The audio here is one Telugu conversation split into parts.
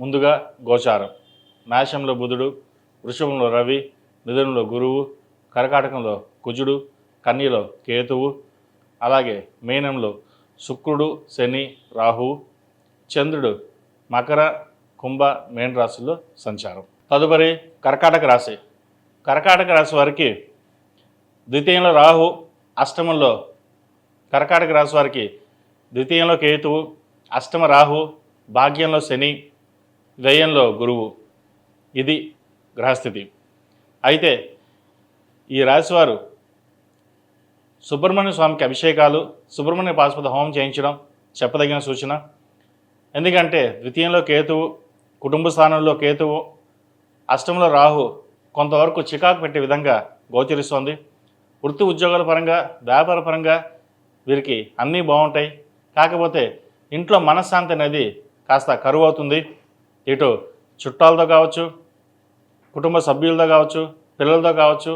ముందుగా గోచారం. మేషంలో బుధుడు వృషభంలో రవి మిథునంలో గురువు కర్కాటకంలో కుజుడు కన్యలో కేతువు అలాగే మీనంలో శుక్రుడు శని రాహువు చంద్రుడు మకర కుంభ మేన రాశుల్లో సంచారం. తదుపరి కర్కాటక రాశి. కర్కాటక రాశి వారికి ద్వితీయంలో రాహు అష్టమంలో కర్కాటక రాశి వారికి ద్వితీయంలో కేతువు అష్టమ రాహు భాగ్యంలో శని వ్యయంలో గురువు. ఇది గ్రహస్థితి. అయితే ఈ రాశివారు సుబ్రహ్మణ్య స్వామికి అభిషేకాలు సుబ్రహ్మణ్య పాశుపత హోమం చేయించడం చెప్పదగిన సూచన. ఎందుకంటే ద్వితీయంలో కేతువు కుటుంబ స్థానంలో కేతువు అష్టంలో రాహు కొంతవరకు చికాకు పెట్టే విధంగా గోచరిస్తోంది. వృత్తి ఉద్యోగాల పరంగా వ్యాపార పరంగా వీరికి అన్నీ బాగుంటాయి. కాకపోతే ఇంట్లో మనశ్శాంతి అనేది కాస్త కరువు అవుతుంది ఇటు చుట్టాలతో కావచ్చు కుటుంబ సభ్యులతో కావచ్చు పిల్లలతో కావచ్చు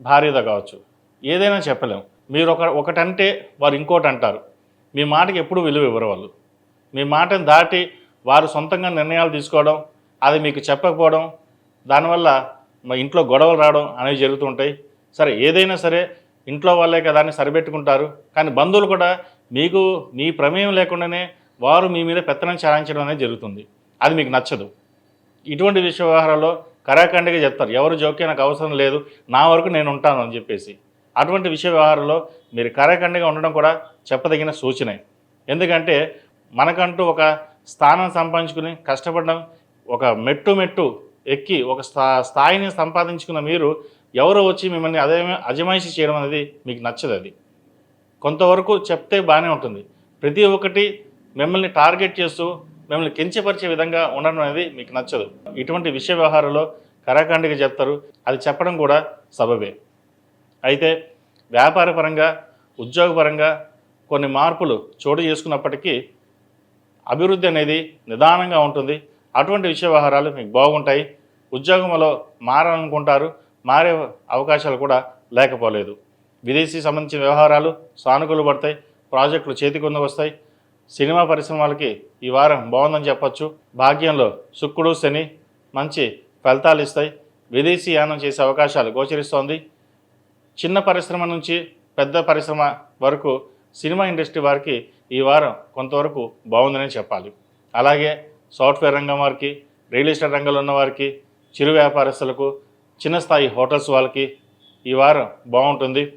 భార్యతో కావచ్చు ఏదైనా చెప్పలేం. మీరు ఒక ఒకటంటే వారు ఇంకోటి అంటారు మీ మాటకి ఎప్పుడు విలువ ఇవ్వరు వాళ్ళు. మీ మాటను దాటి వారు సొంతంగా నిర్ణయాలు తీసుకోవడం అది మీకు చెప్పకపోవడం దానివల్ల మా ఇంట్లో గొడవలు రావడం అనేవి జరుగుతుంటాయి సరే ఏదైనా సరే ఇంట్లో వాళ్ళే కదా అని సరిపెట్టుకుంటారు. కానీ బంధువులు కూడా మీకు మీ ప్రమేయం లేకుండానే వారు మీ మీద పెత్తనం చాలించడం అనేది జరుగుతుంది. అది మీకు నచ్చదు. ఇటువంటి విషయ వ్యవహారాల్లో కరాఖండిగా చెప్తారు. ఎవరు జోక్యం నాకు అవసరం లేదు నా వరకు నేను ఉంటాను అని చెప్పేసి. అటువంటి విషయ వ్యవహారంలో మీరు కరాఖండిగా ఉండడం కూడా చెప్పదగిన సూచనే. ఎందుకంటే మనకంటూ ఒక స్థానం సంపాదించుకుని కష్టపడడం ఒక మెట్టు మెట్టు ఎక్కి ఒక స్థా స్థాయిని సంపాదించుకున్న మీరు ఎవరో వచ్చి మిమ్మల్ని అదే అజమాయిషి చేయడం అనేది మీకు నచ్చదు అది. కొంతవరకు చెప్తే బాగానే ఉంటుంది. ప్రతి ఒక్కటి మిమ్మల్ని టార్గెట్ చేస్తూ మిమ్మల్ని కించపరిచే విధంగా ఉండడం అనేది మీకు నచ్చదు. ఇటువంటి విషయ వ్యవహారంలో కరాఖండిగా చెప్తారు. అది చెప్పడం కూడా సబబే. అయితే వ్యాపారపరంగా ఉద్యోగపరంగా కొన్ని మార్పులు చోటు చేసుకున్నప్పటికీ అభివృద్ధి అనేది నిదానంగా ఉంటుంది. అటువంటి విషయ వ్యవహారాలు మీకు బాగుంటాయి. ఉద్యోగంలో మారాలనుకుంటారు. మారే అవకాశాలు కూడా లేకపోలేదు. విదేశీ సంబంధించిన వ్యవహారాలు సానుకూలు పడతాయి. ప్రాజెక్టులు చేతికొంద వస్తాయి సినిమా పరిశ్రమలకి ఈ వారం బాగుందని చెప్పొచ్చు. భాగ్యంలో శుక్రుడు శని మంచి ఫలితాలు ఇస్తాయి. విదేశీ యానం చేసే అవకాశాలు గోచరిస్తోంది. చిన్న పరిశ్రమ నుంచి పెద్ద పరిశ్రమ వరకు సినిమా ఇండస్ట్రీ వారికి ఈ వారం కొంతవరకు బాగుందని చెప్పాలి. అలాగే సాఫ్ట్వేర్ రంగం వారికి రియల్ ఎస్టేట్ రంగంలో ఉన్న వారికి చిరు వ్యాపారస్తులకు చిన్న స్థాయి హోటల్స్ వాళ్ళకి ఈ వారం బాగుంటుంది.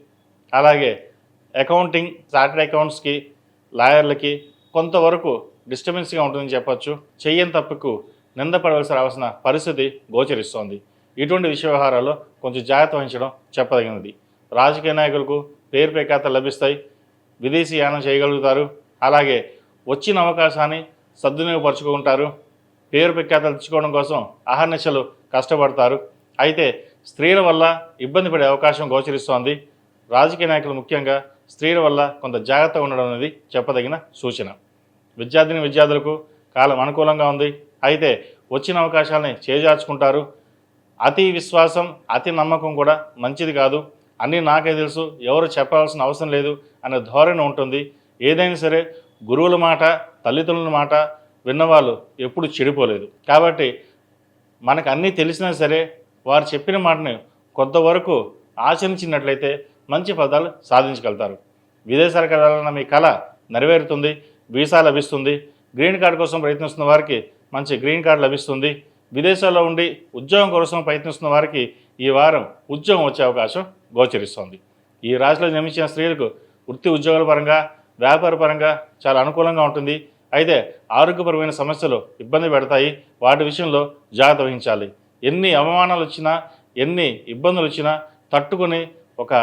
అలాగే అకౌంటింగ్ చార్టెడ్ అకౌంట్స్కి లాయర్లకి కొంతవరకు డిస్టర్బెన్స్గా ఉంటుందని చెప్పొచ్చు. చెయ్యని తప్పుకు నిందపడవలసి రావాల్సిన పరిస్థితి గోచరిస్తోంది. ఇటువంటి విషయ వ్యవహారాల్లో కొంచెం జాగ్రత్త వహించడం చెప్పదగినది. రాజకీయ నాయకులకు పేరు ప్రఖ్యాతలు లభిస్తాయి. విదేశీ యానం చేయగలుగుతారు. అలాగే వచ్చిన అవకాశాన్ని సద్వినియోగపరుచుకుంటారు. పేరు ప్రఖ్యాతలు తెచ్చుకోవడం కోసం అహర్నిశలు కష్టపడతారు. అయితే స్త్రీల వల్ల ఇబ్బంది పడే అవకాశం గోచరిస్తోంది. రాజకీయ నాయకులు ముఖ్యంగా స్త్రీల వల్ల కొంత జాగ్రత్తగా ఉండడం అనేది చెప్పదగిన సూచన. విద్యార్థిని విద్యార్థులకు కాలం అనుకూలంగా ఉంది. అయితే వచ్చిన అవకాశాలని చేజార్చుకుంటారు. అతి విశ్వాసం అతి నమ్మకం కూడా మంచిది కాదు. అన్నీ నాకే తెలుసు. ఎవరు చెప్పాల్సిన అవసరం లేదు అనే ధోరణి ఉంటుంది. ఏదైనా సరే గురువుల మాట తల్లిదండ్రుల మాట విన్నవాళ్ళు ఎప్పుడు చెడిపోలేదు. కాబట్టి మనకు అన్నీ తెలిసినా సరే వారు చెప్పిన మాటని కొంతవరకు ఆచరించినట్లయితే మంచి ఫలితాలు సాధించగలుగుతారు. విదేశాలకు వెళ్ళాలన్న మీ కళ నెరవేరుతుంది వీసా లభిస్తుంది. గ్రీన్ కార్డు కోసం ప్రయత్నిస్తున్న వారికి మంచి గ్రీన్ కార్డు లభిస్తుంది. విదేశాల్లో ఉండి ఉద్యోగం కోసం ప్రయత్నిస్తున్న వారికి ఈ వారం ఉద్యోగం వచ్చే అవకాశం గోచరిస్తోంది. ఈ రాశిలో జన్మించిన స్త్రీలకు వృత్తి ఉద్యోగాల పరంగా వ్యాపార పరంగా చాలా అనుకూలంగా ఉంటుంది. అయితే ఆరోగ్యపరమైన సమస్యలు ఇబ్బంది పెడతాయి. వాటి విషయంలో జాగ్రత్త వహించాలి. ఎన్ని అవమానాలు వచ్చినా ఎన్ని ఇబ్బందులు వచ్చినా తట్టుకుని ఒక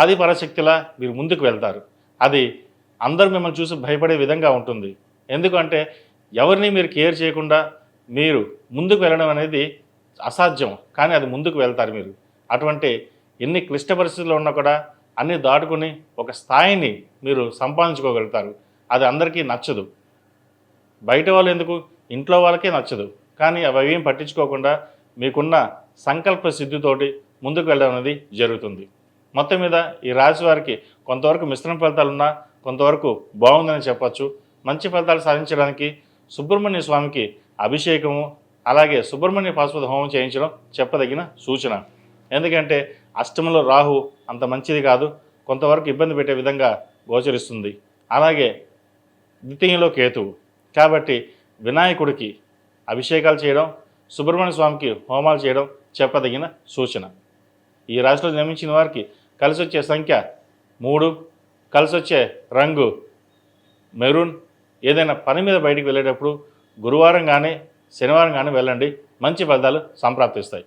ఆది పరాశక్తిలా మీరు ముందుకు వెళ్తారు. అది అందరూ మిమ్మల్ని చూసి భయపడే విధంగా ఉంటుంది. ఎందుకంటే ఎవరిని మీరు కేర్ చేయకుండా మీరు ముందుకు వెళ్ళడం అనేది అసాధ్యం. కానీ అది ముందుకు వెళ్తారు మీరు. అటువంటి ఎన్ని క్లిష్ట పరిస్థితుల్లో ఉన్నా కూడా అన్ని దాటుకుని ఒక స్థాయిని మీరు సంపాదించుకోగలుగుతారు. అది అందరికీ నచ్చదు. బయట వాళ్ళు ఎందుకు? ఇంట్లో వాళ్ళకే నచ్చదు. కానీ అవి ఏం పట్టించుకోకుండా మీకున్న సంకల్ప సిద్ధితోటి ముందుకు వెళ్ళడం అనేది జరుగుతుంది. మొత్తం మీద ఈ రాశి వారికి కొంతవరకు మిశ్రమ ఫలితాలు ఉన్నా కొంతవరకు బాగుందని చెప్పచ్చు. మంచి ఫలితాలు సాధించడానికి సుబ్రహ్మణ్య స్వామికి అభిషేకము అలాగే సుబ్రహ్మణ్య పాశ్వత హోమం చేయించడం చెప్పదగిన సూచన. ఎందుకంటే అష్టమంలో రాహు అంత మంచిది కాదు కొంతవరకు ఇబ్బంది పెట్టే విధంగా గోచరిస్తుంది. అలాగే ద్వితీయంలో కేతువు. కాబట్టి వినాయకుడికి అభిషేకాలు చేయడం సుబ్రహ్మణ్య స్వామికి హోమాలు చేయడం చెప్పదగిన సూచన. ఈ రాశిలో జన్మించిన వారికి కలిసి వచ్చే సంఖ్య మూడు కలిసి వచ్చే రంగు మెరూన్. ఏదైనా పని మీద బయటికి వెళ్ళేటప్పుడు గురువారం కానీ శనివారం కానీ వెళ్ళండి. మంచి ఫలితాలు సంప్రాప్తిస్తాయి.